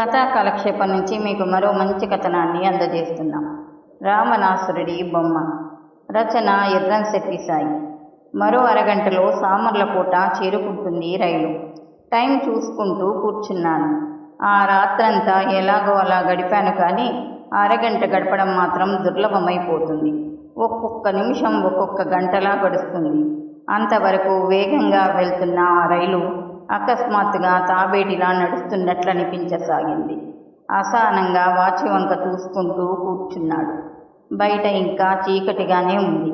కథా కాలక్షేపం నుంచి మీకు మరో మంచి కథనాన్ని అందజేస్తున్నాం. రామనాసురుడి బొమ్మ. రచన ఎర్రంశెట్టి సాయి. మరో అరగంటలో సామర్లపూట చేరుకుంటుంది రైలు. టైం చూసుకుంటూ కూర్చున్నాను. ఆ రాత్రంతా ఎలాగో అలా గడిపాను కానీ అరగంట గడపడం మాత్రం దుర్లభమైపోతుంది. ఒక్కొక్క నిమిషం ఒక్కొక్క గంటలా గడుస్తుంది. అంతవరకు వేగంగా వెళ్తున్న ఆ రైలు అకస్మాత్తుగా తాబేటిలా నడుస్తున్నట్లు అనిపించసాగింది అసహనంగా వాచి వంక చూసుకుంటూ కూర్చున్నాడు. బయట ఇంకా చీకటిగానే ఉంది.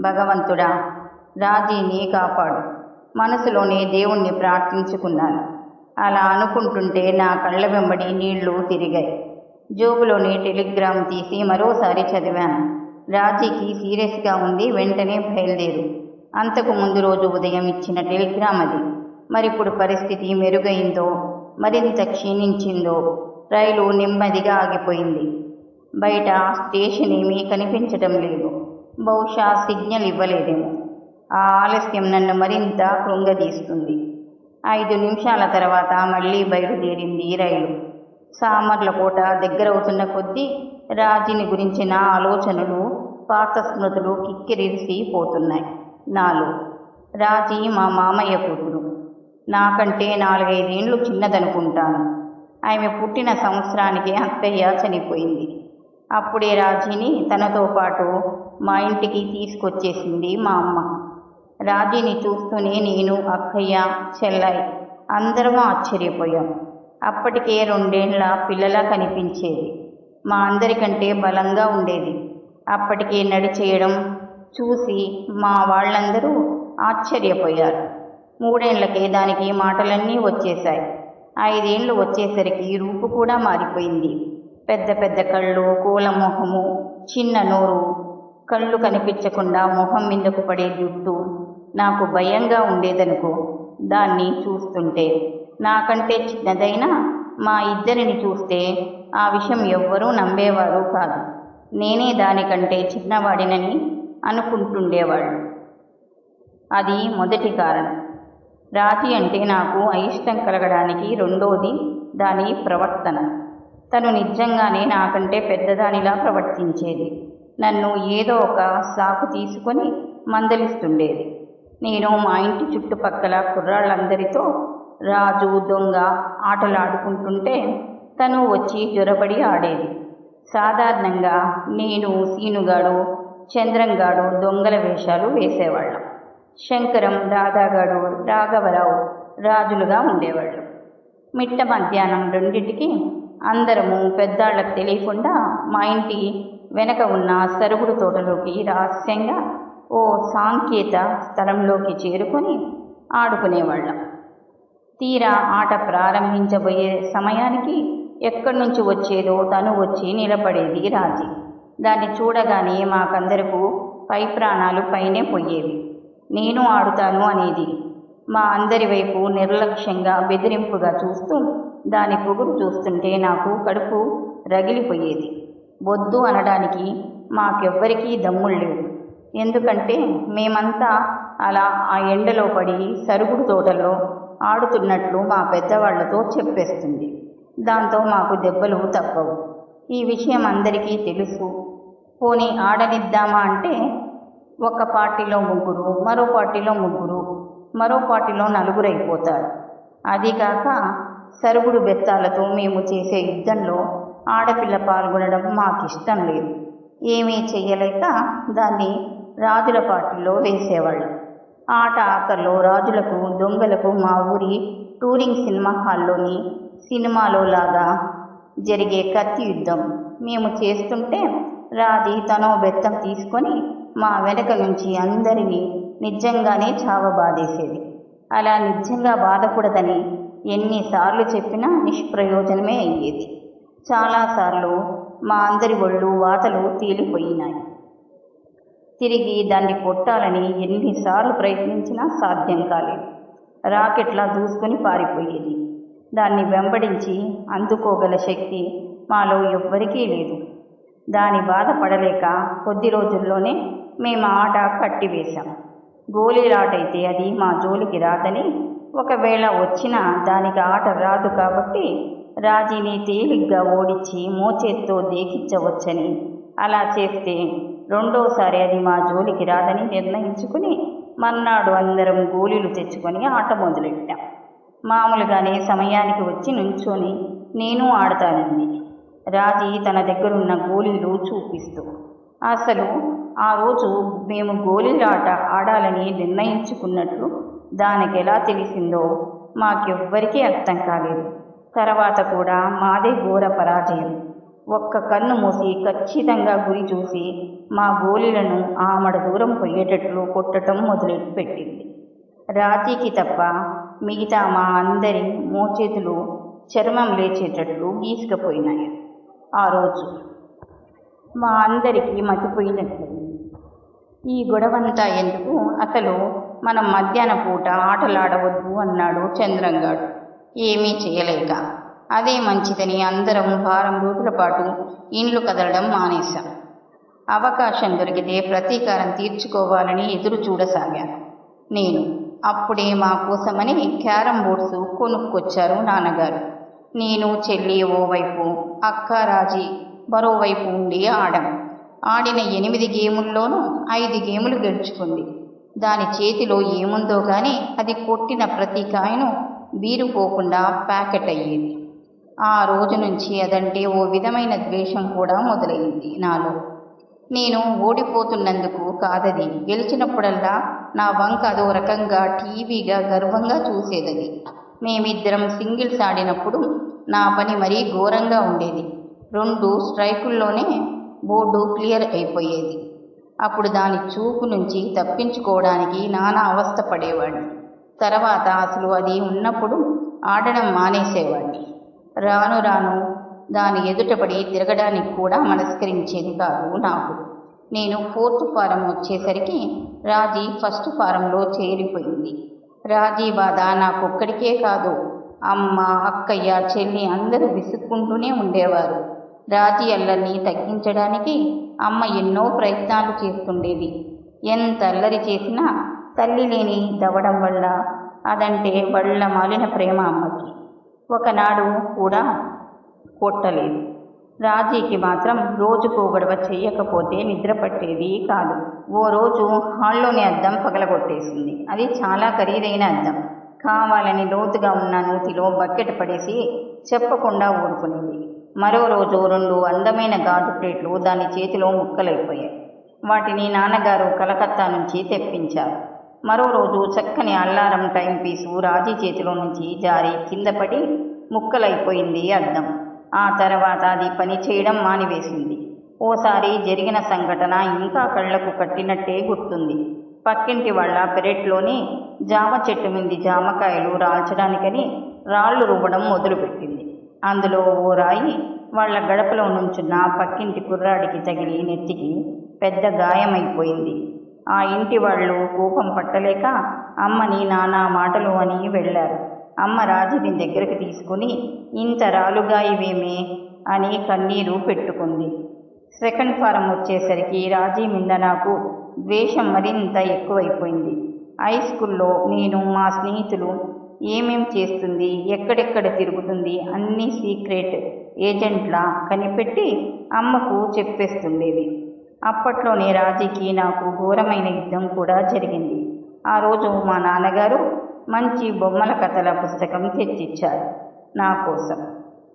భగవంతుడా రాజీని కాపాడు. మనసులోనే దేవుణ్ణి ప్రార్థించుకున్నాను. అలా అనుకుంటుంటే నా కళ్ళ వెంబడి నీళ్ళు తిరిగాయి. జోబులోని టెలిగ్రామ్ తీసి మరోసారి చదివాను. రాజీకి సీరియస్గా ఉంది వెంటనే బయలుదేరు. అంతకు ముందు రోజు ఉదయం ఇచ్చిన టెలిగ్రామ్ అది. మరిప్పుడు పరిస్థితి మెరుగైందో మరింత క్షీణించిందో రైలు నెమ్మదిగా ఆగిపోయింది. బయట స్టేషన్ ఏమీ కనిపించటం లేదు. బహుశా సిగ్నల్ ఇవ్వలేదేమో ఆ ఆలస్యం నన్ను మరింత కృంగదీస్తుంది. ఐదు నిమిషాల తర్వాత మళ్ళీ బయలుదేరింది రైలు. సామర్లకోట దగ్గరవుతున్న కొద్దీ రాజీని గురించిన ఆలోచనలు పాత స్మృతులు కిక్కిరిసి పోతున్నాయి. నాలుగు. రాజీ మా మామయ్య కూతురు. నాకంటే నాలుగైదేండ్లు చిన్నదనుకుంటాను. ఆమె పుట్టిన సంవత్సరానికి అత్తయ్య చనిపోయింది అప్పుడే రాజీని తనతో పాటు మా ఇంటికి తీసుకొచ్చేసింది మా అమ్మ. రాజీని చూస్తూనే నేను అక్కయ్య చెల్లై అందరం ఆశ్చర్యపోయాం. అప్పటికే రెండేళ్ళ పిల్లలా కనిపించేది. మా అందరికంటే బలంగా ఉండేది. అప్పటికే నడిచేయడం చూసి మా వాళ్ళందరూ ఆశ్చర్యపోయారు. మూడేళ్ళకే దానికి మాటలన్నీ వచ్చేశాయి. ఐదేళ్ళు వచ్చేసరికి రూపు కూడా మారిపోయింది. పెద్ద పెద్ద కళ్ళు కూల మొహము చిన్న నోరు కళ్ళు కనిపించకుండా మొహం మీదకు పడే జుట్టు నాకు భయంగా ఉండేదనుకో దాన్ని చూస్తుంటే నాకంటే చిన్నదైనా మా ఇద్దరిని చూస్తే ఆ విషయం ఎవ్వరూ నమ్మేవారు కాదు. నేనే దానికంటే చిన్నవాడినని అనుకుంటుండేవాళ్ళు. అది మొదటి కారణం. రాతి అంటే నాకు అయిష్టం కలగడానికి రెండోది దాని ప్రవర్తన. తను నిజంగానే నాకంటే పెద్దదానిలా ప్రవర్తించేది. నన్ను ఏదో ఒక సాకు తీసుకొని మందలిస్తుండేది. నేను మా ఇంటి చుట్టుపక్కల కుర్రాళ్ళందరితో రాజు దొంగ ఆటలాడుకుంటుంటే తను వచ్చి జ్వరపడి ఆడేది. సాధారణంగా నేను సీనుగాడు చంద్రంగాడు దొంగల వేషాలు వేసేవాళ్ళం. శంకరం రాధాగడు రాఘవరావు రాజులుగా ఉండేవాళ్ళు. మిట్ట మధ్యాహ్నం రెండింటికి అందరము పెద్దాళ్ళకు తెలియకుండా మా ఇంటి వెనక ఉన్న సరుగుడు తోటలోకి రహస్యంగా ఓ సాంకేత స్థలంలోకి చేరుకొని ఆడుకునేవాళ్ళం. తీరా ఆట ప్రారంభించబోయే సమయానికి ఎక్కడి నుంచి వచ్చేదో తను వచ్చి నిలబడేది రాజీ. దాన్ని చూడగానే మాకందరకు పై ప్రాణాలు పైనే పోయేవి. నేను ఆడుతాను అనేది. మా అందరి వైపు నిర్లక్ష్యంగా బెదిరింపుగా చూస్తూ దాని పొగురు చూస్తుంటే నాకు కడుపు రగిలిపోయేది. వద్దు అనడానికి మాకెవ్వరికీ దమ్ముళ్ళు ఎందుకంటే మేమంతా అలా ఆ ఎండలో పడి సరుగుడు తోటలో ఆడుతున్నట్లు మా పెద్దవాళ్ళతో చెప్పేస్తుంది. దాంతో మాకు దెబ్బలు తప్పవు. ఈ విషయం అందరికీ తెలుసు. పోనీ ఆడనిద్దామా అంటే ఒక పార్టీలో ముగ్గురు మరో పార్టీలో ముగ్గురు మరో పార్టీలో నలుగురు అయిపోతారు. అదీకాక సరుగుడు బెత్తాలతో మేము చేసే యుద్ధంలో ఆడపిల్ల పాల్గొనడం మాకు ఇష్టం లేదు. ఏమీ చేయలేక దాన్ని రాజుల పార్టీలో వేసేవాళ్ళు. ఆట ఆఖరిలో రాజులకు దొంగలకు మా ఊరి టూరింగ్ సినిమా హాల్లోని సినిమాలో లాగా జరిగే కత్తి యుద్ధం. మేము చేస్తుంటే రాజీ తనో బెత్తం తీసుకొని మా వెనక నుంచి అందరినీ నిజంగానే చావబాదేసేది. అలా నిజంగా బాధకూడదని ఎన్నిసార్లు చెప్పినా నిష్ప్రయోజనమే అయ్యేది. చాలాసార్లు మా అందరి ఒళ్ళు వాతలు తేలిపోయినాయి. తిరిగి దాన్ని కొట్టాలని ఎన్నిసార్లు ప్రయత్నించినా సాధ్యం కాలేదు. రాకెట్లా దూసుకొని పారిపోయేది. దాన్ని వెంబడించి అందుకోగల శక్తి మాలో ఎవ్వరికీ లేదు. దాని బాధపడలేక కొద్ది రోజుల్లోనే మేము ఆట కట్టివేశాం. గోళీలాటైతే అది మా జోలికి రాదని ఒకవేళ వచ్చినా దానికి ఆట రాదు కాబట్టి రాజీని తేలిగ్గా ఓడించి మోచేత్తో దేకించవచ్చని అలా చేస్తే రెండోసారి అది మా జోలికి రాదని నిర్ణయించుకుని మర్నాడు అందరం గోళీలు తెచ్చుకొని ఆట మొదలెట్టాం. మామూలుగానే సమయానికి వచ్చి నుంచొని నేను ఆడతానంది రాజీ తన దగ్గరున్న గోళీలు చూపిస్తూ అసలు ఆ రోజు మేము గోళీలాట ఆడాలని నిర్ణయించుకున్నట్లు దానికి ఎలా తెలిసిందో మాకెవ్వరికీ అర్థం కాలేదు. తర్వాత కూడా మాదే ఘోర పరాజయం. ఒక్క కన్ను మూసి ఖచ్చితంగా గురి చూసి మా గోళీలను ఆమడ దూరం పోయేటట్లు కొట్టడం మొదలు పెట్టింది రాజీకి తప్ప మిగతా మా అందరి మోచేతులు చర్మం లేచేటట్లు గీసుకుపోయినాయి. ఆ రోజు. మా అందరికీ మతిపోయినట్లయింది ఈ గొడవంతా ఎందుకు? అసలు మనం మధ్యాహ్న పూట ఆటలాడవద్దు అన్నాడు చంద్రంగాడు. ఏమీ చేయలేక. అదే మంచిదని అందరం వారం రోజుల పాటు ఇండ్లు కదలడం మానేశాం. అవకాశం దొరికితే ప్రతీకారం తీర్చుకోవాలని ఎదురు చూడసాగాను. నేను అప్పుడే మా కోసమని క్యారం బోర్డ్స్ కొనుక్కొచ్చారు నాన్నగారు. నేను చెల్లి ఓవైపు అక్క రాజీ మరోవైపు ఉండి ఆడాం. ఆడిన ఎనిమిది గేముల్లోనూ ఐదు గేములు గెలుచుకుంది. దాని చేతిలో ఏముందో కానీ అది కొట్టిన ప్రతి కాయను బీరుపోకుండా ప్యాకెట్ అయ్యేది. ఆ రోజు నుంచి అదంటే ఓ విధమైన ద్వేషం కూడా మొదలైంది నాలో. నేను ఓడిపోతున్నందుకు కాదది. గెలిచినప్పుడల్లా నా వంక అదో రకంగా టీవీగా గర్వంగా చూసేదది. మేమిద్దరం సింగిల్స్ ఆడినప్పుడు నా పని మరీ ఘోరంగా ఉండేది. రెండు స్ట్రైకుల్లోనే బోర్డు క్లియర్ అయిపోయేది. అప్పుడు దాని చూపు నుంచి తప్పించుకోవడానికి నానా అవస్థ పడేవాడిని. తర్వాత అసలు అది ఉన్నప్పుడు ఆడడం మానేసేవాడిని. రాను రాను దాని ఎదుటపడి తిరగడానికి కూడా మనస్కరించేది కాదు నాకు. నేను ఫోర్త్ ఫారం వచ్చేసరికి రాజీ ఫస్ట్ ఫారంలో చేరిపోయింది. రాజీ బాధ నాకొక్కడికే కాదు. అమ్మ అక్కయ్య చెల్లి అందరూ విసుక్కుంటూనే ఉండేవారు. రాజీ అల్లరిని తగ్గించడానికి అమ్మ ఎన్నో ప్రయత్నాలు చేస్తుండేది. ఎంత అల్లరి చేసినా తల్లి లేని దవ్వడం వల్ల అదంటే వాళ్ళ మాలిన ప్రేమ అమ్మకి. ఒకనాడు కూడా కొట్టలేదు. రాజీకి మాత్రం రోజుకు గొడవ చేయకపోతే నిద్ర పట్టేది కాదు. ఓ రోజు హాల్లోని అద్దం పగలగొట్టేసింది. అది చాలా ఖరీదైన అద్దం. కావాలని లోతుగా ఉన్న నూతిలో బకెట్ పడేసి చెప్పకుండా ఊరుకునేది. మరో రోజు రెండు అందమైన గాజు ప్లేట్లు దాని చేతిలో ముక్కలైపోయాయి. వాటిని నాన్నగారు కలకత్తా నుంచి తెప్పించారు. మరో రోజు చక్కని అల్లారం టైం పీసు రాజీ చేతిలో నుంచి జారి కింద పడి ముక్కలైపోయింది అద్దం. ఆ తర్వాత అది పని చేయడం మానివేసింది. ఓసారి జరిగిన సంఘటన ఇంకా కళ్ళకు కట్టినట్టే గుర్తుంది. పక్కింటి వాళ్ళ పెరట్లోని జామ చెట్టు మింది జామకాయలు రాల్చడానికని రాళ్ళు రువ్వడం మొదలుపెట్టింది. అందులో ఓ రాయి వాళ్ళ గడపలో నుంచున్న పక్కింటి కుర్రాడికి తగిలి నెత్తికి పెద్ద గాయమైపోయింది. ఆ ఇంటి వాళ్ళు కోపం పట్టలేక అమ్మని నానా మాటలు అని వెళ్ళారు అమ్మ రాజుని దగ్గరికి తీసుకుని ఇంత రాలుగాయవేమే అని కన్నీరు పెట్టుకుంది. సెకండ్ ఫారం వచ్చేసరికి రాజీ మీద నాకు ద్వేషం మరింత ఎక్కువైపోయింది. హై స్కూల్లో నేను మా స్నేహితులు ఏమేం చేస్తుంది ఎక్కడెక్కడ తిరుగుతుంది అన్ని సీక్రెట్ ఏజెంట్లా కనిపెట్టి అమ్మకు చెప్పేస్తుండేది. అప్పట్లోనే రాజీకి నాకు ఘోరమైన యుద్ధం కూడా జరిగింది. ఆ రోజు మా నాన్నగారు మంచి బొమ్మల కథల పుస్తకం తెచ్చిచ్చారు. నా కోసం.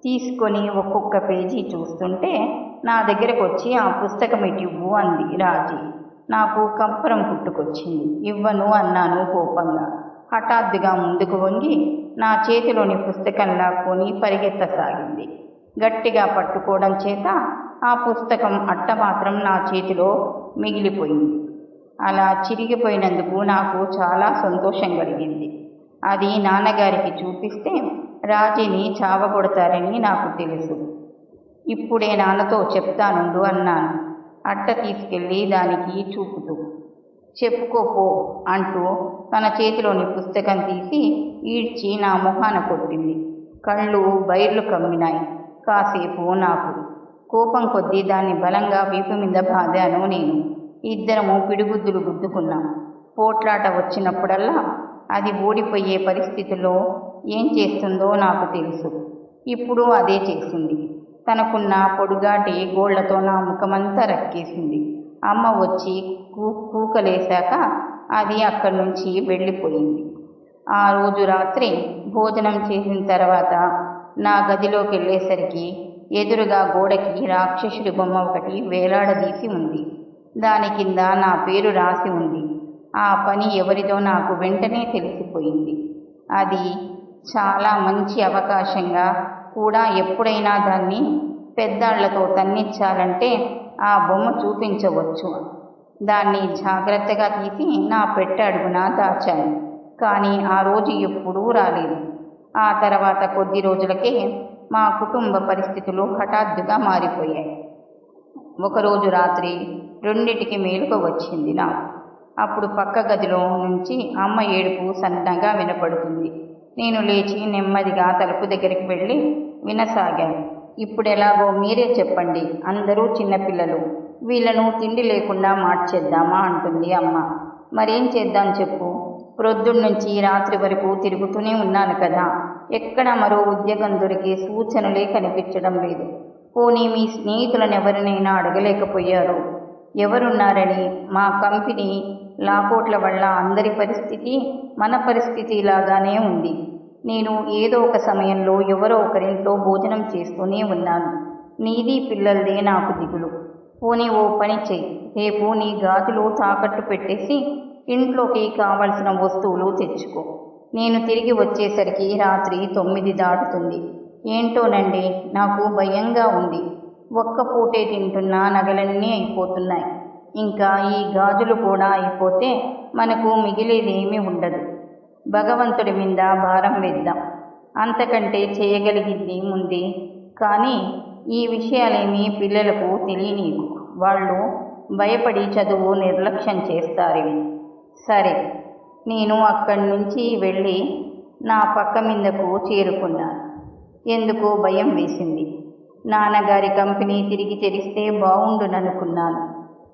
తీసుకొని ఒక్కొక్క పేజీ చూస్తుంటే నా దగ్గరకు వచ్చి ఆ పుస్తకం ఇటివ్వు అంది రాజీ. నాకు కంపరం పుట్టుకొచ్చింది. ఇవ్వను అన్నాను కోపంగా. హఠాత్తుగా ముందుకు వంగి నా చేతిలోని పుస్తకం లాక్కొని పరిగెత్తసాగింది. గట్టిగా పట్టుకోవడం చేత ఆ పుస్తకం అట్ట మాత్రం నా చేతిలో మిగిలిపోయింది. అలా చిరిగిపోయినందుకు నాకు చాలా సంతోషం కలిగింది. అది నాన్నగారికి చూపిస్తే రాజీని చావగొడతారని నాకు తెలుసు. ఇప్పుడే నాన్నతో చెప్తానుండు అన్నాను. అట్ట తీసుకెళ్ళి దానికి చూపుతూ. చెప్పుకోపో అంటూ తన చేతిలోని పుస్తకం తీసి ఈడ్చి నా మొహాన కొట్టింది. కళ్ళు బైర్లు కమ్మినాయి. కాసేపు నాకు కోపం కొద్దీ దాన్ని బలంగా వీపు మీద బాధాను నేను. ఇద్దరము పిడిగుద్దులు గుద్దుకున్నాం. పోట్లాట వచ్చినప్పుడల్లా అది ఓడిపోయే పరిస్థితిలో ఏం చేస్తుందో నాకు తెలుసు. ఇప్పుడు అదే చేసింది తనకున్న పొడుగాటి గోళ్ళతో నా ముఖమంతా రక్కేసింది. అమ్మ వచ్చి కూ కూకలేశాక అది అక్కడి నుంచి వెళ్ళిపోయింది. ఆ రోజు రాత్రి భోజనం చేసిన తర్వాత నా గదిలోకి వెళ్ళేసరికి ఎదురుగా గోడకి రాక్షసుడి బొమ్మ ఒకటి వేలాడదీసి ఉంది. దాని కింద నా పేరు రాసి ఉంది. ఆ పని ఎవరిదో నాకు వెంటనే తెలిసిపోయింది. అది చాలా మంచి అవకాశంగా కూడా ఎప్పుడైనా దాన్ని పెద్దాళ్ళతో తన్నించాలంటే ఆ బొమ్మ చూపించవచ్చు. దాన్ని జాగ్రత్తగా తీసి నా పెట్టడుగున దాచాను. కానీ ఆ రోజు ఎప్పుడూ రాలేదు. ఆ తర్వాత కొద్ది రోజులకే మా కుటుంబ పరిస్థితులు హఠాత్తుగా మారిపోయాయి. ఒకరోజు రాత్రి రెండిటికి మేలుక వచ్చింది నాకు. అప్పుడు పక్క గదిలో నుంచి అమ్మ ఏడుపు సన్నగా వినపడుతుంది. నేను లేచి నెమ్మదిగా తలుపు దగ్గరికి వెళ్ళి వినసాగాను. ఇప్పుడు ఎలాగో మీరే చెప్పండి అందరూ చిన్నపిల్లలు. వీళ్ళను తిండి లేకుండా మార్చేద్దామా అంటుంది అమ్మ. మరేం చేద్దాం చెప్పు. ప్రొద్దున్నుంచి రాత్రి వరకు తిరుగుతూనే ఉన్నాను కదా. ఎక్కడ మరో ఉద్యోగం దొరికే సూచనలే కనిపించడం లేదు. పోనీ మీ స్నేహితులను ఎవరినైనా అడగలేకపోయారు. ఎవరున్నారని మా కంపెనీ లాకోట్ల వల్ల అందరి పరిస్థితి మన పరిస్థితి లాగానే ఉంది. నేను ఏదో ఒక సమయంలో ఎవరో ఒకరింట్లో భోజనం చేస్తూనే ఉన్నాను. నీది పిల్లలదే నాకు దిగులు. పోనీ ఓ పని చెయ్యి. రేపు నీ గాజులు తాకట్టు పెట్టేసి ఇంట్లోకి కావలసిన వస్తువులు తెచ్చుకో. నేను తిరిగి వచ్చేసరికి రాత్రి తొమ్మిది దాటుతుంది. ఏంటోనండి నాకు భయంగా ఉంది. ఒక్క పూటే తింటున్న నగలన్నీ అయిపోతున్నాయి. ఇంకా ఈ గాజులు కూడా అయిపోతే మనకు మిగిలేదేమీ ఉండదు. భగవంతుడి మీద భారం వేద్దాం. అంతకంటే చేయగలిగింది ఉంది కానీ ఈ విషయాలేమీ పిల్లలకు తెలియనీకు వాళ్ళు భయపడి చదువు నిర్లక్ష్యం చేస్తారేమో. సరే నేను అక్కడి నుంచి వెళ్ళి నా పక్క మీదకు చేరుకున్నాను. ఎందుకు భయం వేసింది. నాన్నగారి కంపెనీ తిరిగి తెరిస్తే బాగుండుననుకున్నాను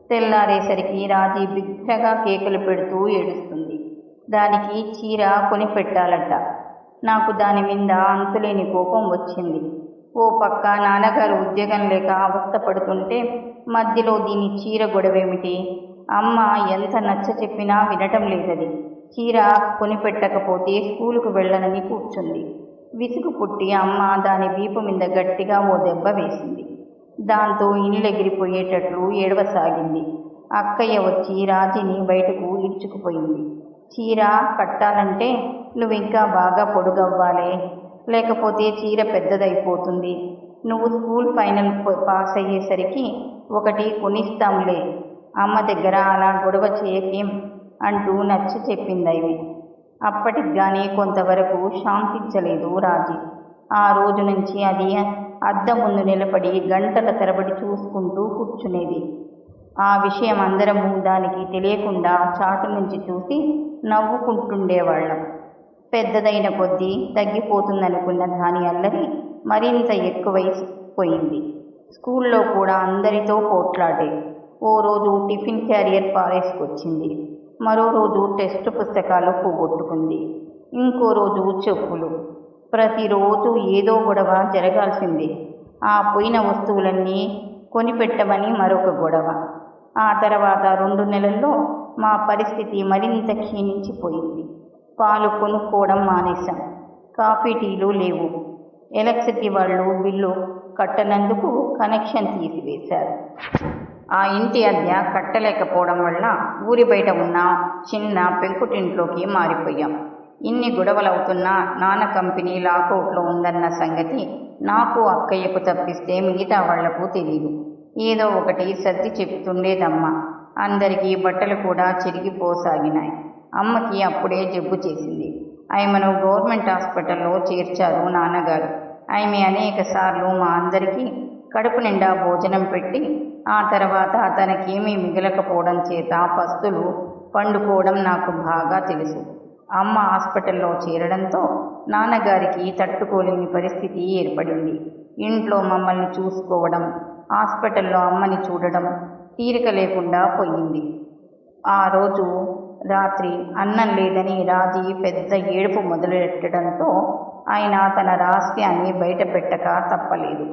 తెల్లారేసరికి రాజీ బిగ్గరగా కేకలు పెడుతూ ఏడుస్తుంది. దానికి చీర కొని పెట్టాలట నాకు దాని మీద అంతులేని కోపం వచ్చింది. ఓ పక్క నాన్నగారు ఉద్యోగం లేక అవస్థపడుతుంటే మధ్యలో దీని చీర గొడవేమిటి? అమ్మ ఎంత నచ్చ చెప్పినా వినటం లేదది. చీర కొనిపెట్టకపోతే స్కూలుకు వెళ్ళనని కూర్చుంది. విసుగు పుట్టి అమ్మ దాని వీపు మీద గట్టిగా ఓ దెబ్బ వేసింది. దాంతో ఇల్లు ఎగిరిపోయేటట్లు ఏడవసాగింది. అక్కయ్య వచ్చి రాజీని బయటకు ఈడ్చుకుపోయింది చీర కట్టాలంటే నువ్వు ఇంకా బాగా పొడుగవ్వాలే. లేకపోతే చీర పెద్దదైపోతుంది. నువ్వు స్కూల్ ఫైనల్ పాస్ అయ్యేసరికి ఒకటి కొనిస్తాంలే. అమ్మ దగ్గర అలా గొడవ చేయకేం? అంటూ నచ్చ చెప్పింది అవి అప్పటికి కానీ కొంతవరకు శాంతించలేదు రాజీ. ఆ రోజు నుంచి అది అద్దం ముందు నిలబడి గంటల తరబడి చూసుకుంటూ కూర్చునేది. ఆ విషయం అందరము దానికి తెలియకుండా చాటు నుంచి చూసి నవ్వుకుంటుండేవాళ్ళం. పెద్దదైన కొద్దీ తగ్గిపోతుందనుకున్న దాని అల్లరి మరింత ఎక్కువైపోయింది. స్కూల్లో కూడా అందరితో పోట్లాడే ఓ రోజు టిఫిన్ క్యారియర్ పారేసుకొచ్చింది. మరో రోజు టెస్ట్ పుస్తకాలు పోగొట్టుకుంది. ఇంకో రోజు చెప్పులు. ప్రతిరోజు ఏదో గొడవ జరగాల్సిందే. ఆ పోయిన వస్తువులన్నీ కొనిపెట్టమని మరొక గొడవ. ఆ తర్వాత రెండు నెలల్లో మా పరిస్థితి మరింత క్షీణించిపోయింది. పాలు కొనుక్కోవడం మానేశాం. కాఫీ టీలు లేవు. ఎలక్ట్రిసిటీ వాళ్ళు బిల్లు కట్టనందుకు కనెక్షన్ తీసివేశారు. ఆ ఇంటి అద్దె కట్టలేకపోవడం వల్ల ఊరి బయట ఉన్న చిన్న పెంకుటింట్లోకి మారిపోయాం. ఇన్ని గొడవలవుతున్నా నాన్న కంపెనీ లాకౌట్లో ఉందన్న సంగతి నాకు అక్కయ్యకు తప్పిస్తే మిగతా వాళ్ళకు తెలియదు ఏదో ఒకటి సర్ది చెప్తుండేదమ్మ. అందరికీ బట్టలు కూడా చిరిగిపోసాగినాయి. అమ్మకి అప్పుడే జబ్బు చేసింది. ఆమెను గవర్నమెంట్ హాస్పిటల్లో చేర్చారు నాన్నగారు. ఆమె అనేక సార్లు మా అందరికీ కడుపు నిండా భోజనం పెట్టి ఆ తర్వాత తనకేమీ మిగలకపోవడం చేత పస్తులు పండుకోవడం నాకు బాగా తెలుసు. అమ్మ హాస్పిటల్లో చేరడంతో నాన్నగారికి తట్టుకోలేని పరిస్థితి ఏర్పడింది. ఇంట్లో మమ్మల్ని చూసుకోవడం హాస్పిటల్లో అమ్మని చూడడం తీరిక లేకుండా పోయింది. ఆ రోజు రాత్రి అన్నం లేదని రాజీ పెద్ద ఏడుపు మొదలెట్టడంతో ఆయన తన రహస్యాన్ని బయట పెట్టక తప్పలేదు.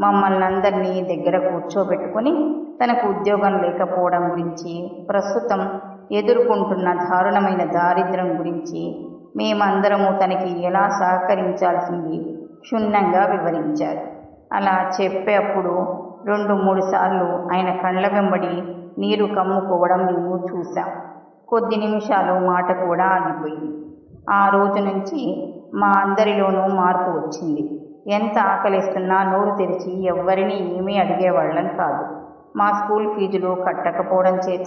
మమ్మల్ని అందరినీ దగ్గర కూర్చోబెట్టుకొని తనకు ఉద్యోగం లేకపోవడం గురించి ప్రస్తుతం ఎదుర్కొంటున్న దారుణమైన దారిద్ర్యం గురించి మేమందరము తనకి ఎలా సహకరించాల్సింది క్షుణ్ణంగా వివరించారు. అలా చెప్పేప్పుడు రెండు మూడు సార్లు ఆయన కళ్ళ వెంబడి నీరు కమ్ముకోవడం మేము చూశాం. కొద్ది నిమిషాలు మాట కూడా ఆగిపోయింది. ఆ రోజు నుంచి మా అందరిలోనూ మార్పు వచ్చింది. ఎంత ఆకలిస్తున్నా నోరు తెరిచి ఎవ్వరిని ఏమీ అడిగేవాళ్ళం కాదు. మా స్కూల్ ఫీజులు కట్టకపోవడం చేత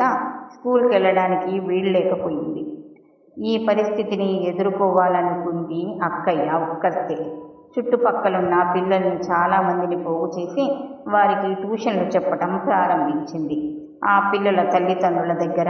స్కూల్కి వెళ్ళడానికి వీలు లేకపోయింది. ఈ పరిస్థితిని ఎదుర్కోవాలనుకుంది అక్కయ్య ఒక్కస్తే. చుట్టుపక్కలున్న పిల్లల్ని చాలామందిని పోగు చేసి వారికి ట్యూషన్లు చెప్పటం ప్రారంభించింది. ఆ పిల్లల తల్లిదండ్రుల దగ్గర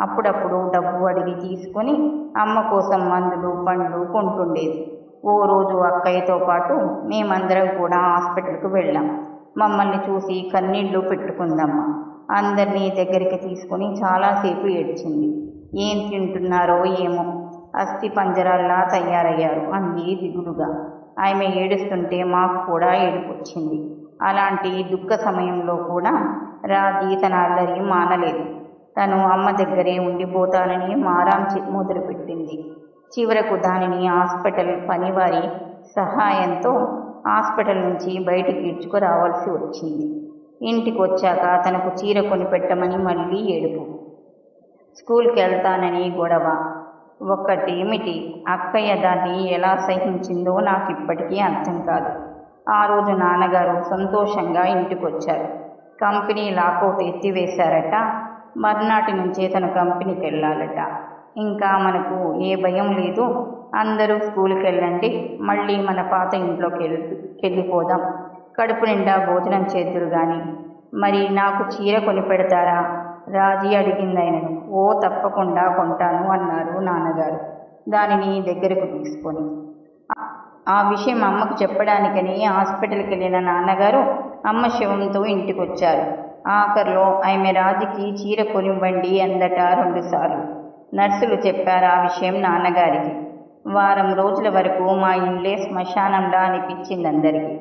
అప్పుడప్పుడు డబ్బు అడిగి తీసుకొని అమ్మ కోసం మందులు పండ్లు కొంటుండేది. ఓ రోజు అక్కయ్యతో పాటు మేమందరం కూడా హాస్పిటల్కు వెళ్ళాం. మమ్మల్ని చూసి కన్నీళ్ళు పెట్టుకుందమ్మ. అందరినీ దగ్గరికి తీసుకొని చాలాసేపు ఏడ్చింది. ఏం తింటున్నారో ఏమో. అస్థి పంజరాల్లా తయారయ్యారు అంది దిగులుగా. ఆమె ఏడుస్తుంటే మాకు కూడా ఏడుపొచ్చింది. అలాంటి దుఃఖ సమయంలో కూడా రాజీ తన అల్లరి మానలేదు. తను అమ్మ దగ్గరే ఉండిపోతానని మారాం చె- మొదలుపెట్టింది. చివరకు దానిని హాస్పిటల్ పనివారి సహాయంతో హాస్పిటల్ నుంచి బయటికి ఈడ్చుకురావాల్సి వచ్చింది. ఇంటికి వచ్చాక తనకు చీర కొని పెట్టమని మళ్ళీ ఏడుపు. స్కూల్కి వెళ్తానని గొడవ. ఒక్కటేమిటి? అక్కయ్య దాన్ని ఎలా సహించిందో నాకు ఇప్పటికీ అర్థం కాదు. ఆ రోజు నాన్నగారు సంతోషంగా ఇంటికొచ్చారు. కంపెనీ లాకౌట్ ఎత్తివేశారట. మర్నాటి నుంచే తన కంపెనీకి వెళ్ళాలట ఇంకా మనకు ఏ భయం లేదు. అందరూ స్కూల్కి వెళ్ళండి మళ్ళీ మన పాత ఇంట్లోకి వెళ్ళి వెళ్ళిపోదాం కడుపు నిండా భోజనం చేద్దురు కానీ మరి నాకు చీర కొని పెడతారా? రాజీ అడిగింది ఆయనను ఓ తప్పకుండా కొంటాను అన్నారు నాన్నగారు. దానిని దగ్గరకు తీసుకొని. ఆ- విషయం అమ్మకు చెప్పడానికని హాస్పిటల్కి వెళ్ళిన నాన్నగారు అమ్మ శవంతో ఇంటికొచ్చారు. ఆఖరిలో ఆమె రాజుకి చీర కొనివ్వండి అందట రెండుసార్లు. నర్సులు చెప్పారు ఆ విషయం నాన్నగారికి. వారం రోజుల వరకు మా ఇండ్లే శ్మశానంలా అనిపించింది అందరికీ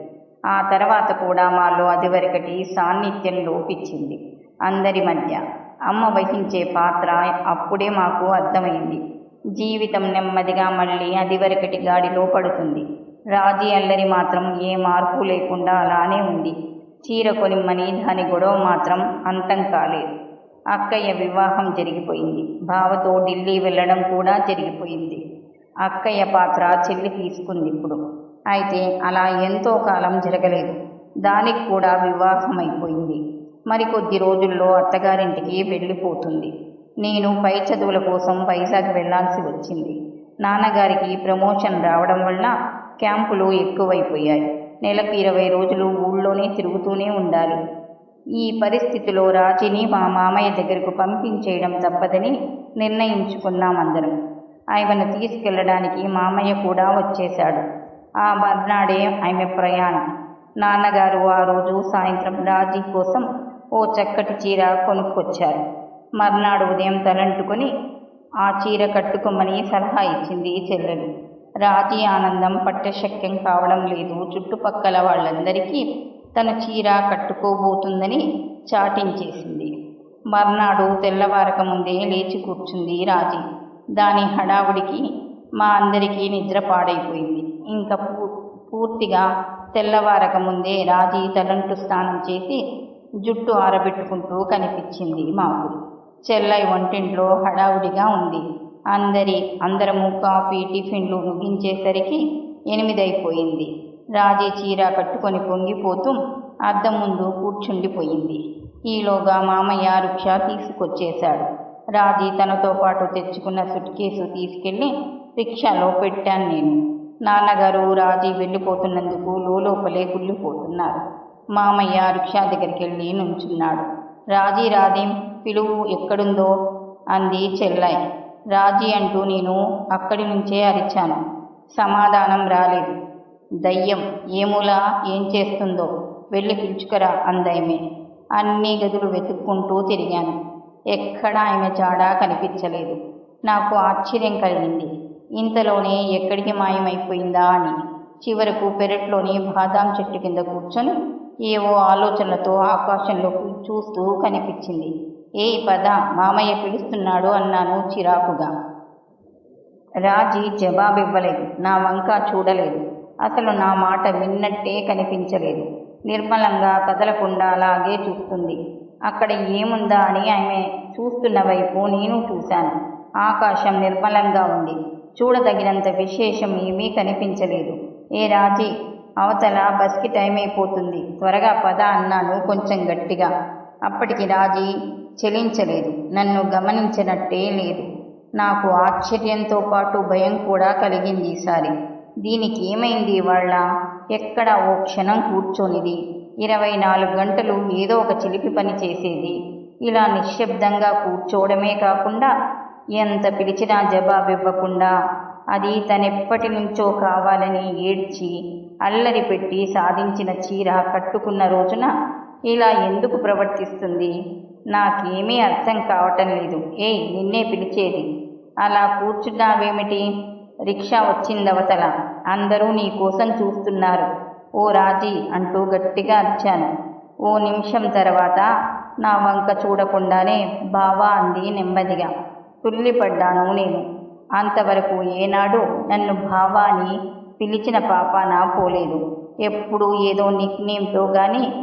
ఆ తర్వాత కూడా మాలో అదివరకటి సాన్నిధ్యం లోపించింది అందరి మధ్య. అమ్మ వహించే పాత్ర అప్పుడే మాకు అర్థమైంది. జీవితం నెమ్మదిగా మళ్ళీ అదివరకటి గాడిలో పడుతుంది. రాజీ అల్లరి మాత్రం ఏ మార్పు లేకుండా అలానే ఉంది. చీర కొనిమ్మని దాని గొడవ మాత్రం అంతం కాలేదు. అక్కయ్య వివాహం జరిగిపోయింది. బావతో ఢిల్లీ వెళ్ళడం కూడా జరిగిపోయింది. అక్కయ్య పాత్ర చెల్లి తీసుకుంది ఇప్పుడు అయితే అలా ఎంతో కాలం జరగలేదు. దానికి కూడా వివాహం అయిపోయింది మరికొద్ది రోజుల్లో అత్తగారింటికి వెళ్ళిపోతుంది. నేను పై చదువుల కోసం వైజాగ్ వెళ్ళాల్సి వచ్చింది. నాన్నగారికి ప్రమోషన్ రావడం వల్ల క్యాంపులు ఎక్కువైపోయాయి. నెలకు ఇరవై రోజులు ఊళ్ళోనే తిరుగుతూనే ఉండాలి. ఈ పరిస్థితిలో రాజీని మా మామయ్య దగ్గరకు పంపించేయడం తప్పదని నిర్ణయించుకున్నాం అందరం ఆమెను తీసుకెళ్ళడానికి మామయ్య కూడా వచ్చేశాడు. ఆ మర్నాడే ఆమె ప్రయాణం. నాన్నగారు ఆ రోజు సాయంత్రం రాజీ కోసం ఓ చక్కటి చీర కొనుక్కొచ్చారు. మర్నాడు ఉదయం తలంటుకొని ఆ చీర కట్టుకోమని సలహా ఇచ్చింది చెల్లెలు. రాజీ ఆనందం పట్టశక్యం కావడం లేదు. చుట్టుపక్కల వాళ్ళందరికీ తన చీర కట్టుకోబోతుందని చాటించేసింది. మర్నాడు తెల్లవారక ముందే లేచి కూర్చుంది రాజీ. దాని హడావుడికి మా అందరికీ నిద్ర పాడైపోయింది. ఇంకా పూ పూర్తిగా తెల్లవారక ముందే రాజీ తలంటు స్నానం చేసి జుట్టు ఆరబెట్టుకుంటూ కనిపించింది మాకు. చెల్లై వంటింట్లో హడావుడిగా ఉంది. అందరి అందరము కాఫీ టిఫిన్లు ముగించేసరికి ఎనిమిది అయిపోయింది రాజీ చీర కట్టుకొని పొంగిపోతూ అద్దం ముందు కూర్చుండిపోయింది. ఈలోగా మామయ్య రిక్షా తీసుకొచ్చేశాడు. రాజీ తనతో పాటు తెచ్చుకున్న సుట్ కేసు తీసుకెళ్ళి రిక్షాలో పెట్టాను నేను. నాన్నగారు రాజీ వెళ్ళిపోతున్నందుకు లోపలే కుళ్ళిపోతున్నారు మామయ్య రిక్షా దగ్గరికి వెళ్ళి నుంచున్నాడు. రాజీ రాధేం పిలువు ఎక్కడుందో? అంది చెల్లాయి. రాజీ అంటూ నేను అక్కడి నుంచే అరిచాను. సమాధానం రాలేదు. దయ్యం ఏములా ఏం చేస్తుందో వెళ్ళి పిలుచుకురా అందయమే అన్ని గదులు వెతుక్కుంటూ తిరిగాను. ఎక్కడా ఆమె జాడా కనిపించలేదు. నాకు ఆశ్చర్యం కలిగింది. ఇంతలోనే ఎక్కడికి మాయమైపోయిందా అని. చివరకు పెరట్లోని బాదాం చెట్టు కింద కూర్చొని ఏవో ఆలోచనలతో ఆకాశంలోకి చూస్తూ కనిపించింది. ఏ పద మామయ్య పిలుస్తున్నాడు అన్నాను చిరాకుగా. రాజీ జవాబివ్వలేదు. నా వంక చూడలేదు. అసలు నా మాట విన్నట్టే కనిపించలేదు. నిర్మలంగా కదలకుండా అలాగే చూస్తుంది. అక్కడ ఏముందా అని ఆమె చూస్తున్న వైపు నేను చూశాను. ఆకాశం నిర్మలంగా ఉంది. చూడదగినంత విశేషం ఏమీ కనిపించలేదు. ఏ రాజీ అవతల బస్కి టైం అయిపోతుంది. త్వరగా పద అన్నాను కొంచెం గట్టిగా. అప్పటికి రాజీ చెలించలేదు. నన్ను గమనించినట్టే లేదు. నాకు ఆశ్చర్యంతో పాటు భయం కూడా కలిగింది ఈసారి. దీనికి ఏమైంది వాళ్ళ ఎక్కడ ఓ క్షణం కూర్చొనిది. ఇరవై నాలుగు గంటలు ఏదో ఒక చిలిపి పని చేసేది. ఇలా నిశ్శబ్దంగా కూర్చోవడమే కాకుండా ఎంత పిలిచినా జవాబివ్వకుండా అది తనెప్పటి నుంచో కావాలని ఏడ్చి అల్లరి పెట్టి సాధించిన చీర కట్టుకున్న రోజున ఇలా ఎందుకు ప్రవర్తిస్తుంది? నాకేమీ అర్థం కావటం లేదు. ఏయ్ నిన్నే పిలిచేది. అలా కూర్చున్నావేమిటి? రిక్షా వచ్చిందవతల. అందరూ నీ కోసం చూస్తున్నారు. ఓ రాజీ అంటూ గట్టిగా అరిచాను. ఓ నిమిషం తర్వాత నా వంక చూడకుండానే బావా అంది నెమ్మదిగా. తుల్లిపడ్డాను నేను. అంతవరకు ఏనాడు నన్ను బావా అని పిలిచిన పాపాన పోలేదు. ఎప్పుడు ఏదో నిక్నేమ్తో కానీ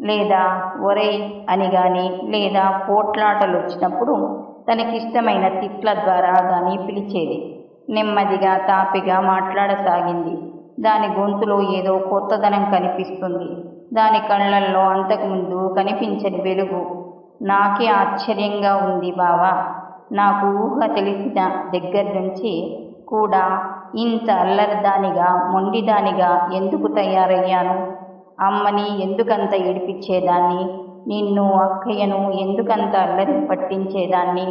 లేదా ఒరై అని కానీ లేదా పోట్లాటలు వచ్చినప్పుడు తనకిష్టమైన తిట్ల ద్వారా కానీ పిలిచేది. నెమ్మదిగా తాపిగా మాట్లాడసాగింది. దాని గొంతులో ఏదో కొత్తదనం కనిపిస్తుంది. దాని కళ్ళల్లో అంతకుముందు కనిపించని వెలుగు. నాకే ఆశ్చర్యంగా ఉంది బావా. నాకు ఊహ తెలిసిన దగ్గర నుంచి కూడా ఇంత అల్లరిదానిగా మొండిదానిగా ఎందుకు తయారయ్యాను? అమ్మని ఎందుకంత ఏడిపించేదాన్ని? నిన్ను అక్కయ్యను ఎందుకంత అల్లరి పట్టించేదాన్ని?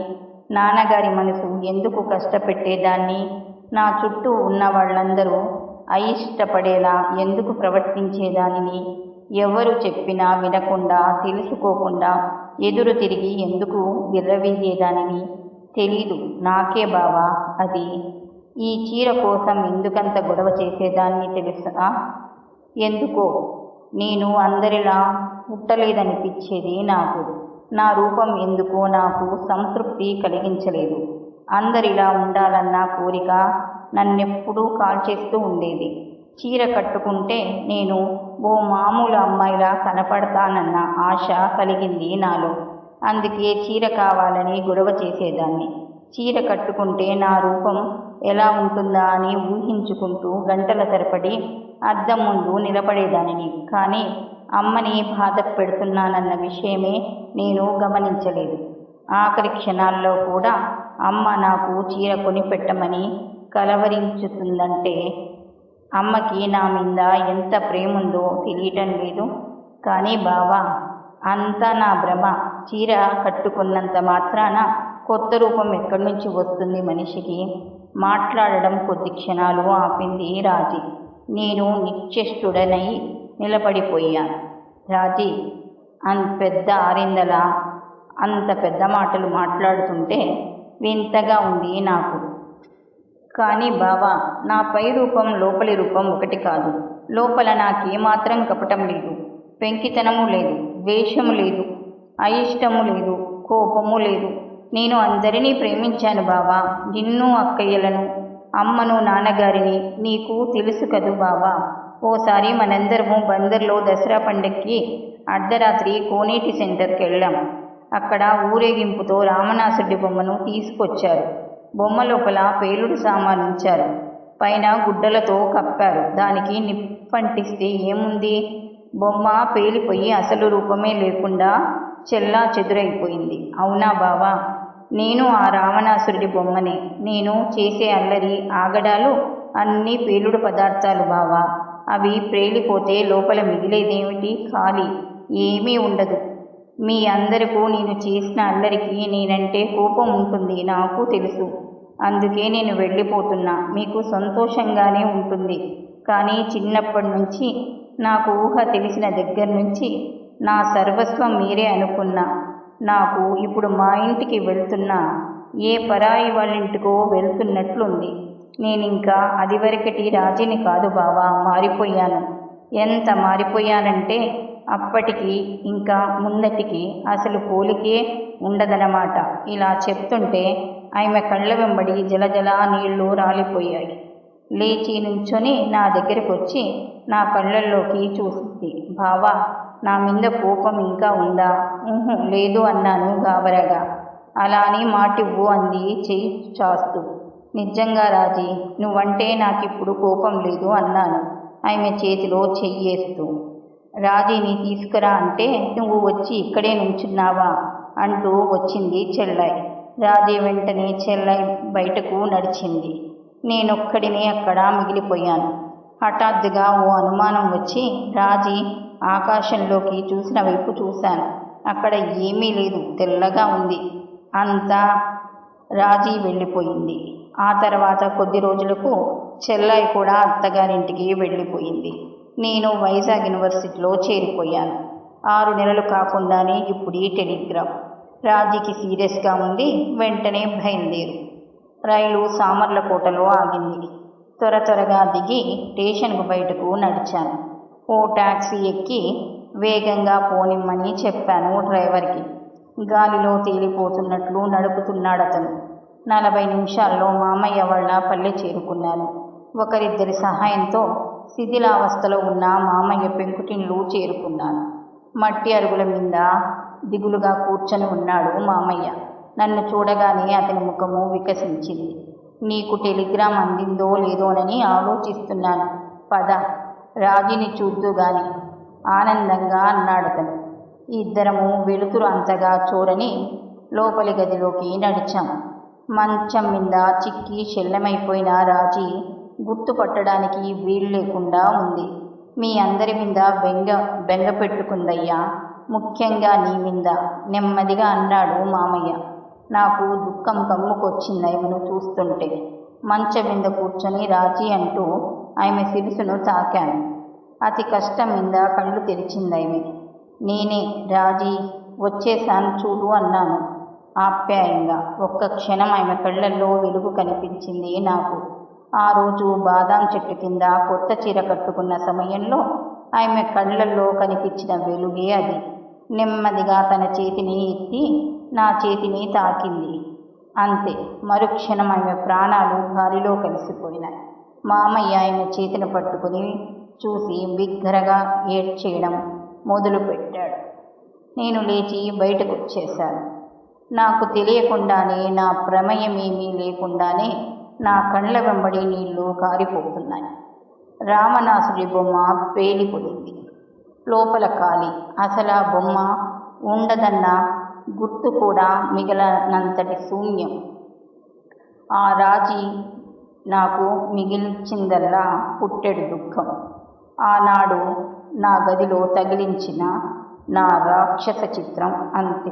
నాన్నగారి మనసు ఎందుకు కష్టపెట్టేదాన్ని? నా చుట్టూ ఉన్న వాళ్ళందరూ అయిష్టపడేలా ఎందుకు ప్రవర్తించేదానిని? ఎవరు చెప్పినా వినకుండా తెలుసుకోకుండా ఎదురు తిరిగి ఎందుకు విర్రవీగేదానిని తెలీదు. నాకే బావా అది. ఈ చీర కోసం ఎందుకంత గొడవ చేసేదాన్ని తెలుసా? ఎందుకో? నేను అందరిలా పుట్టలేదనిపించేది నాకు. నా రూపం ఎందుకో నాకు సంతృప్తి కలిగించలేదు? అందరిలా ఉండాలన్న కోరిక నన్నెప్పుడూ కాల్చేస్తూ ఉండేది. చీర కట్టుకుంటే నేను ఓ మామూలు అమ్మాయిలా కనపడతానన్న ఆశ కలిగింది నాలో. అందుకే చీర కావాలని గొడవ చేసేదాన్ని. చీర కట్టుకుంటే నా రూపం ఎలా ఉంటుందా అని ఊహించుకుంటూ గంటల తరబడి అద్దం ముందు నిలబడేదానిని. కానీ అమ్మని బాధ పెడుతున్నానన్న విషయమే నేను గమనించలేదు. ఆఖరి క్షణాల్లో కూడా అమ్మ నాకు చీర కొని పెట్టమని కలవరించుతుందంటే అమ్మకి నా మీద ఎంత ప్రేముందో తెలియటం లేదు. కానీ బావా అంతా నా భ్రమ. చీర కట్టుకున్నంత మాత్రాన కొత్త రూపం ఎక్కడి నుంచి వస్తుంది మనిషికి? మాట్లాడడం కొద్ది క్షణాలు ఆపింది రాజీ. నేను నిశ్చేష్టుడనై నిలబడిపోయాను రాజీ అంత పెద్ద ఆరిందల అంత పెద్ద మాటలు మాట్లాడుతుంటే వింతగా ఉంది నాకు. కానీ బావా నా పై రూపం లోపలి రూపం ఒకటి కాదు. లోపల నాకేమాత్రం కపటం లేదు. పెంకితనము లేదు ద్వేషము లేదు అయిష్టము లేదు కోపము లేదు. నేను అందరినీ ప్రేమించాను బావా నిన్ను అక్కయ్యలను అమ్మను నాన్నగారిని నీకు తెలుసు కదూ బావా. ఓసారి మనందరము బందర్లో దసరా పండక్కి అర్ధరాత్రి కోనేటి సెంటర్కి వెళ్ళాం. అక్కడ ఊరేగింపుతో రామనాసుడి బొమ్మను తీసుకొచ్చారు. బొమ్మ లోపల పేలుడు సామానించారు పైన గుడ్డలతో కప్పారు. దానికి నిప్పంటిస్తే ఏముంది? బొమ్మ పేలిపోయి అసలు రూపమే లేకుండా చెల్లా చెదురైపోయింది. అవునా బావా? నేను ఆ రావణాసురుడి బొమ్మనే. నేను చేసే అల్లరి ఆగడాలు అన్నీ పేలుడు పదార్థాలు బావా. అవి ప్రేలిపోతే లోపల మిగిలేదేమిటి? ఖాళీ ఏమీ ఉండదు. మీ అందరికూ నేను చేసిన అల్లరికి నేనంటే కోపం ఉంటుంది నాకు తెలుసు. అందుకే నేను వెళ్ళిపోతున్నా. మీకు సంతోషంగానే ఉంటుంది. కానీ చిన్నప్పటి నుంచి నాకు ఊహ తెలిసిన దగ్గర నుంచి నా సర్వస్వం మీరే అనుకున్నా. నాకు ఇప్పుడు మా ఇంటికి వెళ్తున్నా. ఏ పరాయి వాళ్ళింటికో వెళ్తున్నట్లుంది. నేనింకా అదివరకటి రాజీని కాదు బావా మారిపోయాను. ఎంత మారిపోయానంటే అప్పటికి ఇంకా ముందటికి అసలు పోలికే ఉండదన్నమాట. ఇలా చెప్తుంటే ఆమె కళ్ళ వెంబడి జలజల నీళ్ళు రాలిపోయాయి. లేచి నుంచొని నా దగ్గరికి వచ్చి నా కళ్ళల్లోకి చూసింది. బావా నా మీద కోపం ఇంకా ఉందా? లేదు అన్నాను గాబరగా. అలా అని మాటివ్వు అంది చేయి చాస్తూ. నిజంగా రాజీ నువ్వంటే నాకిప్పుడు కోపం లేదు అన్నాను. ఆమె చేతిలో చెయ్యేస్తూ రాజీని తీసుకురా అంటే నువ్వు వచ్చి ఇక్కడే నుంచున్నావా? అంటూ వచ్చింది చెల్లై. రాజీ వెంటనే చెల్లై బయటకు నడిచింది. నేనొక్కడినే అక్కడ మిగిలిపోయాను. హఠాత్తుగా ఓ అనుమానం వచ్చి రాజీ ఆకాశంలోకి చూసిన వైపు చూశాను. అక్కడ ఏమీ లేదు తెల్లగా ఉంది. అంతా రాజీ వెళ్ళిపోయింది. ఆ తర్వాత కొద్ది రోజులకు చెల్లాయి కూడా అత్తగారింటికి వెళ్ళిపోయింది. నేను వైజాగ్ యూనివర్సిటీలో చేరిపోయాను. ఆరు నెలలు కాకుండానే ఇప్పుడు ఈ టెలిగ్రామ్. రాజీకి సీరియస్గా ఉంది వెంటనే బయలుదేరు. రైలు సామర్లకోటలో ఆగింది. త్వర త్వరగా దిగి స్టేషన్కు బయటకు నడిచాను. ఓ టాక్సీ ఎక్కి వేగంగా పోనిమ్మని చెప్పాను డ్రైవర్కి. గాలిలో తేలిపోతున్నట్లు నడుపుతున్నాడతను. నలభై నిమిషాల్లో మామయ్య వాళ్ళ పల్లె చేరుకున్నాను ఒకరిద్దరి సహాయంతో శిథిలావస్థలో ఉన్న మామయ్య పెంకుటిన్లు చేరుకున్నాను మట్టి అరుగుల మీద దిగులుగా కూర్చొని ఉన్నాడు మామయ్య. నన్ను చూడగానే అతని ముఖము వికసించింది. నీకు టెలిగ్రామ్ అందిందో లేదోనని ఆలోచిస్తున్నాను. పద రాజుని చూద్దు గాని ఆనందంగా అన్నాడతను ఇద్దరము వెలుతురు అంతగా చూడని లోపలి గదిలోకి నడిచాము మంచం మీద చిక్కి శల్యమైపోయిన రాజీ గుర్తుపట్టడానికి వీలు లేకుండా ఉంది. మీ అందరి మీద బెంగ బెంగ పెట్టుకుందయ్యా. ముఖ్యంగా నీ మీద నెమ్మదిగా అన్నాడు మామయ్య. నాకు దుఃఖం కమ్ముకొచ్చింది ఆమెను చూస్తుంటే. మంచం మీద కూర్చొని రాజీ అంటూ ఆమె శిరుసును తాకాను. అతి కష్టం మీద కళ్ళు తెరిచింది ఆమె నేనే రాజీ వచ్చేసాను చూడు అన్నాను. ఆప్యాయంగా ఒక్క క్షణం ఆమె కళ్ళల్లో వెలుగు కనిపించింది నాకు. ఆ రోజు బాదాం చెట్టు కింద కొత్త చీర కట్టుకున్న సమయంలో ఆమె కళ్ళల్లో కనిపించిన వెలుగే అది. నెమ్మదిగా తన చేతిని ఎత్తి నా చేతిని తాకింది. అంతే మరుక్షణం ఆమె ప్రాణాలు గాలిలో కలిసిపోయినాయి. మామయ్య ఆయన చేతిని పట్టుకుని చూసి బిగ్గరగా ఏడ్చేయడం మొదలుపెట్టాడు. నేను లేచి బయటకు వచ్చేశాను. నాకు తెలియకుండానే నా ప్రమేయమేమీ లేకుండానే నా కళ్ళ వెంబడి నీళ్ళు కారిపోతున్నాయి. రామనాసుడి బొమ్మ పేలిపోయింది లోపల కాలి అసలు ఆ బొమ్మ ఉండదన్న గుర్తు కూడా మిగలనంతటి శూన్యం. ఆ రాజీ నాకు మిగిల్చిందల్లా పుట్టెడు దుఃఖం. ఆనాడు నా గదిలో తగిలించిన నా రాక్షస చిత్రం అంతే.